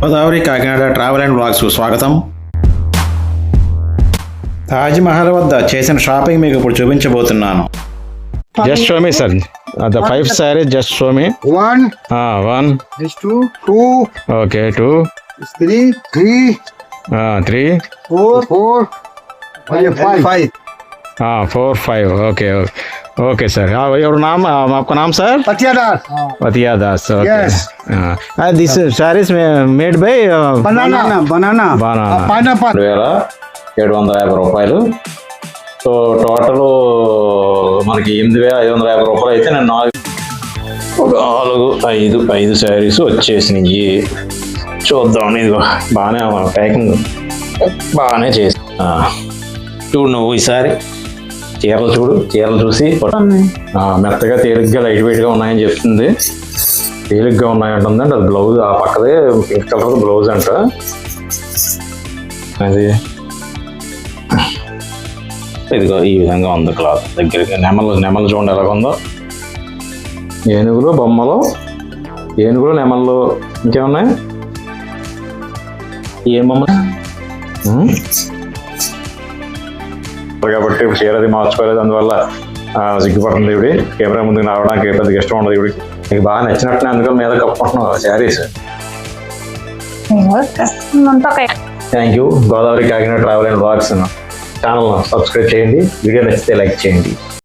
Godavari Kakinada travel and బ్లాగ్స్కు స్వాగతం. తాజ్మహల్ వద్ద చేసిన షాపింగ్ మీకు ఇప్పుడు చూపించబోతున్నాను. Just show me sir the five sorry just show me one one two two okay two three three three four four five five four five okay okay okay sir. ఎవరు నామ్? మాకు నామ్ sir? Patiya Das Patiya Das okay this saris made by banana banana. Banana. రెండు వేల ఏడు వందల యాభై రూపాయలు. సో టోటల్ మనకి ఎనిమిది వేల ఐదు వందల యాభై రూపాయలు అయితే నేను నాలుగు నాలుగు ఐదు ఐదు శారీస్ వచ్చేసినాయి. చూద్దాం ఇదిగో బాగానే ప్యాకింగ్ బాగానే చేసి చూడు నువ్వు ఈసారి చీరలు చూడు చీరలు చూసి మెత్తగా తేలిగ్గా లైట్ వెయిట్గా ఉన్నాయని చెప్తుంది. తేలిగ్గా ఉన్నాయంటుంది అది బ్లౌజ్ ఆ పక్కదే పింక్ కలర్ బ్లౌజ్ అంట. అది. ఇదిగో ఈ విధంగా ఉంది క్లాత్. దగ్గరికి నెమలు నెమలు చూడండి ఎలాగ ఉందో. ఏనుగులు బొమ్మలు. ఏనుగులు నెమళ్ళు ఇంకేమున్నాయి? ఏం బొమ్మలు. కాబట్టి చీర అది మార్చుకోలేదు. అందువల్ల సిగ్గుపడుతుంది ఇవి కెమెరా ముందుకు రావడానికి పెద్దగా ఇష్టం ఉండదు ఇవిడికి నీకు బాగా నచ్చినట్టు అందుకని మీద కప్పుకుంటున్నావు saris. Thank you Godavari Kakinada travel and blogs channel subscribe చేయండి. వీడియో నచ్చితే లైక్ చేయండి.